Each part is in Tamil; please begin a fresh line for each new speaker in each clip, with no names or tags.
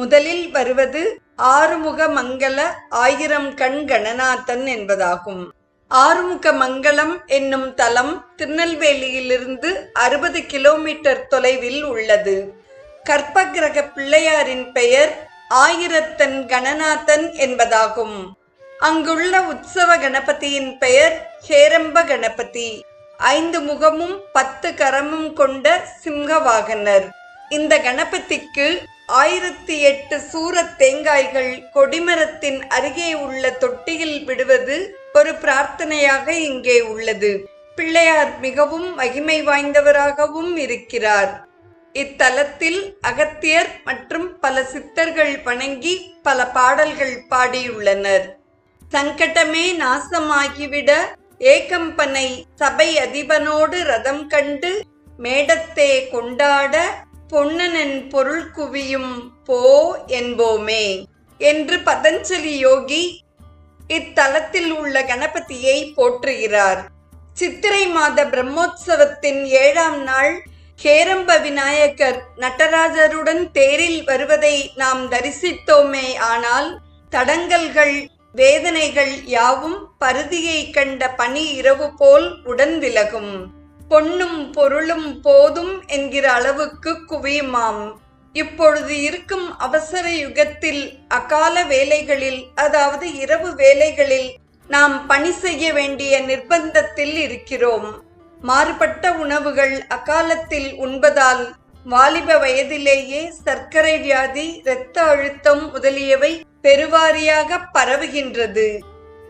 முதலில் வருவது ஆறுமுக மங்கள ஆயிரம் கண் கணநாதன் என்பதாகும். ஆறுமுக மங்கலம் என்னும் தலம் திருநெல்வேலியிலிருந்து அறுபது கிலோமீட்டர் தொலைவில் உள்ளது. கற்பகிரக பிள்ளையாரின் பெயர் ஆயிரத்தன் கணநாதன் என்பதாகும். அங்குள்ள உற்சவ கணபதியின் பெயர் ஹேரம்ப கணபதி. ஐந்து முகமும் பத்து கரமும் கொண்ட சிம்ஹவாகனர். இந்த கணபதிக்கு ஆயிரத்தி எட்டு சூரத் தேங்காய்கள் கொடிமரத்தின் அருகே உள்ள தொட்டியில் விடுவது ஒரு பிரார்த்தனையாக இங்கே உள்ளது. பிள்ளையார் மிகவும் மகிமை வாய்ந்தவராகவும் இருக்கிறார். இத்தலத்தில் அகத்தியர் மற்றும் பல சித்தர்கள் வணங்கி பல பாடல்கள் பாடியுள்ளனர். சங்கடமே நாசமாகிவிட ஏகம்பனை சபை அதிபனோடு ரதம் கண்டு மேடத்தே கொண்டாட பொன்னனன் பொருள் குவியும் போ என்போமே. என்று பதஞ்சலி யோகி இத்தலத்தில் உள்ள கணபதியை போற்றுகிறார். சித்திரை மாத பிரம்மோற்சவத்தின் ஏழாம் நாள் கேரம்ப விநாயகர் நடராஜருடன் தேரில் வருவதை நாம் தரிசித்தோமே. ஆனால் தடங்கல்கள் வேதனைகள் யாவும் பருதியை கண்ட பனி இரவு போல் உடன் விலகும் பொன்னும் பொருளும் போதும் என்கிற அளவுக்கு குவியுமாம். இப்பொழுது இருக்கும் அவசர யுகத்தில் அகால வேலைகளில் அதாவது இரவு வேலைகளில் நாம் பணி செய்ய வேண்டிய நிர்பந்தத்தில் இருக்கிறோம். மாறுபட்ட உணவுகள் அகாலத்தில் உண்பதால் வாலிப வயதிலேயே சர்க்கரை வியாதி இரத்த அழுத்தம் முதலியவை பெருவாரியாக பரவுகின்றது.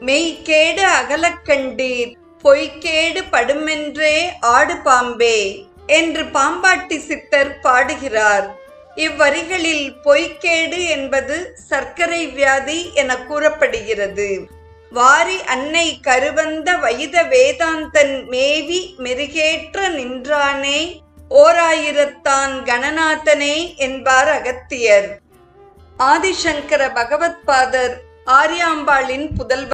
மெய்கேடு அகலக்கண்டீர் பொய்க்கேடு படுமென்றே ஆடு பாம்பே என்று பாம்பாட்டி சித்தர் பாடுகிறார். இவ்வரிகளில் பொய்க்கேடு என்பது சர்க்கரை வியாதி என கூறப்படுகிறது. வாரி அன்னை கருவந்த வைத வேதாந்தன் மேவி மெருகேற்ற நின்றானே ஓராயிரத்தான் கணநாதனே என்பார் அகத்தியர். ஆதிசங்கர பகவத்பாதர் ஆரியாம்பாளின் புதல்வர்